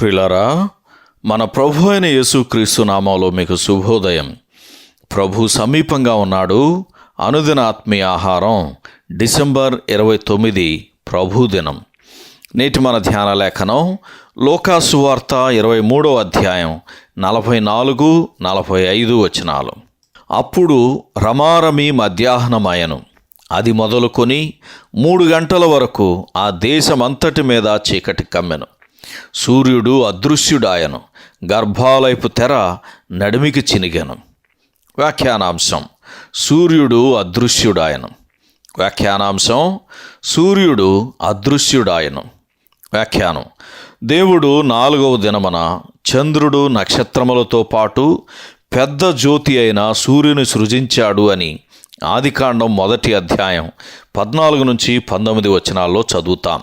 ప్రిలరా మన ప్రభు అయిన యేసుక్రీస్తు నామంలో మీకు శుభోదయం. ప్రభు సమీపంగా ఉన్నాడు. అనుదిన ఆత్మీయ ఆహారం డిసెంబర్ ఇరవై తొమ్మిది ప్రభుదినం నేటి మన ధ్యాన లేఖనం లోకాసు వార్త ఇరవై మూడో అధ్యాయం నలభై నాలుగు నలభై ఐదు వచనాలు. అప్పుడు రమారమి మధ్యాహ్నమయను. అది మొదలుకొని మూడు గంటల వరకు ఆ దేశమంతటి మీద చీకటి కమ్మెను. సూర్యుడు అదృశ్యుడాయను. గర్భాలయపు తెర నడిమికి చినిగెను. వ్యాఖ్యానాంశం సూర్యుడు అదృశ్యుడాయను. వ్యాఖ్యానాంశం సూర్యుడు అదృశ్యుడాయను. వ్యాఖ్యానం దేవుడు నాలుగవ దినమన చంద్రుడు నక్షత్రములతో పాటు పెద్ద జ్యోతి అయిన సూర్యుని సృజించాడు అని ఆదికాండం మొదటి అధ్యాయం పద్నాలుగు నుంచి పంతొమ్మిది వచనాల్లో చదువుతాం.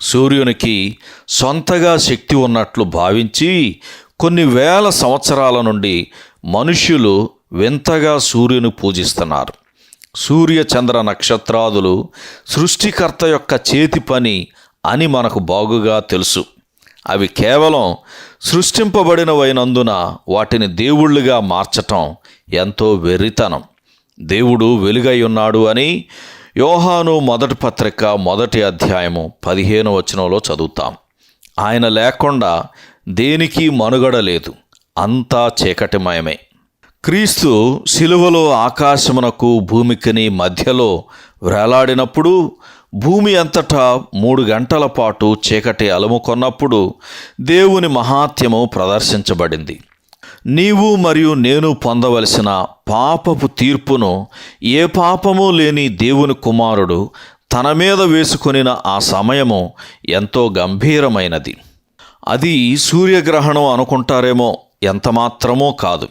సూర్యునికి సొంతగా శక్తి ఉన్నట్లు భావించి కొన్ని వేల సంవత్సరాల నుండి మనుష్యులు వింతగా సూర్యుని పూజిస్తున్నారు. సూర్య చంద్ర నక్షత్రాదులు సృష్టికర్త యొక్క చేతి పని అని మనకు బాగుగా తెలుసు. అవి కేవలం సృష్టింపబడినవైనందున వాటిని దేవుళ్ళుగా మార్చటం ఎంతో వెర్రితనం. దేవుడు వెలుగై ఉన్నాడు అని యోహాను మొదటి పత్రిక మొదటి అధ్యాయము పదిహేను వచనంలో చదువుతాం. ఆయన లేకుండా దేనికి మనుగడ లేదు అంతా చీకటిమయమే. క్రీస్తు శిలువలో ఆకాశమునకు భూమికిని మధ్యలో వేలాడినప్పుడు భూమి అంతటా మూడు గంటల పాటు చీకటి అలుముకొన్నప్పుడు దేవుని మహాత్యము ప్రదర్శించబడింది. నీవు మరియు నేను పొందవలసిన పాపపు తీర్పును ఏ పాపము లేని దేవుని కుమారుడు తన మీద వేసుకొనిన ఆ సమయము ఎంతో గంభీరమైనది. అది సూర్యగ్రహణం అనుకుంటారేమో ఎంతమాత్రమో కాదు.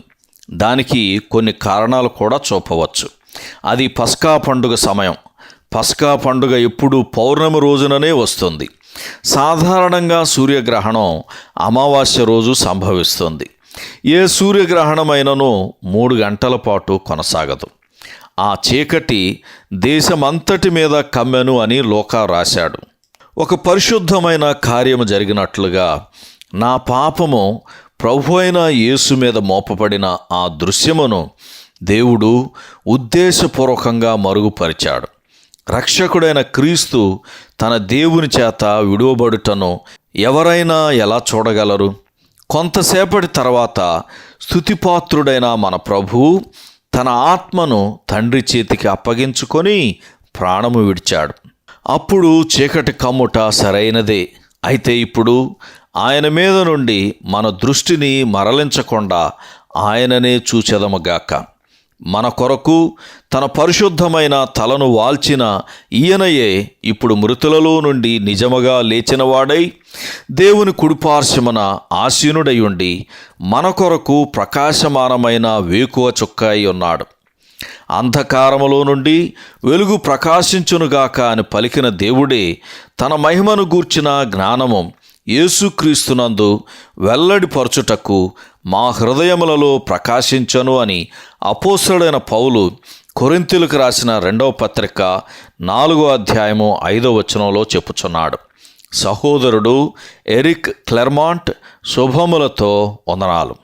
దానికి కొన్ని కారణాలు కూడా చూపవచ్చు. అది పస్కా పండుగ సమయం. పస్కా పండుగ ఎప్పుడు పౌర్ణమి రోజుననే వస్తుంది. సాధారణంగా సూర్యగ్రహణం అమావాస్య రోజు సంభవిస్తుంది. ఏ సూర్యగ్రహణమైనను మూడు గంటల పాటు కొనసాగదు. ఆ చీకటి దేశమంతటి మీద కమ్మెను అని లోకా రాశాడు. ఒక పరిశుద్ధమైన కార్యము జరిగినట్లుగా నా పాపము ప్రభు అయిన యేసు మీద మోపబడిన ఆ దృశ్యమును దేవుడు ఉద్దేశపూర్వకంగా మరుగుపరిచాడు. రక్షకుడైన క్రీస్తు తన దేవుని చేత విడువబడుటను ఎవరైనా ఎలా చూడగలరు? కొంతసేపటి తర్వాత స్థుతిపాత్రుడైన మన ప్రభు తన ఆత్మను తండ్రి చేతికి అప్పగించుకొని ప్రాణము విడిచాడు. అప్పుడు చీకటి కమ్ముట సరైనదే. అయితే ఇప్పుడు ఆయన మీద నుండి మన దృష్టిని మరలించకుండా ఆయననే చూచెదముగాక మన కొరకు తన పరిశుద్ధమైన తలను వాల్చిన ఈయనయే ఇప్పుడు మృతులలో నుండి నిజముగా లేచినవాడై దేవుని కుడిపార్శ్వమున ఆసీనుడై ఉండి మన కొరకు ప్రకాశమానమైన వేకువ చుక్కాయి ఉన్నాడు. అంధకారములో నుండి వెలుగు ప్రకాశించునుగాక అని పలికిన దేవుడే తన మహిమను గూర్చిన జ్ఞానము యేసుక్రీస్తునందు వెల్లడిపరచుటకు మా హృదయములలో ప్రకాశించను అని అపోసడైన పౌలు కొరింతలకు రాసిన రెండవ పత్రిక నాలుగో అధ్యాయము ఐదో వచనంలో చెప్పుచున్నాడు. సహోదరుడు ఎరిక్ క్లెర్మాంట్ శుభములతో వందనాలు.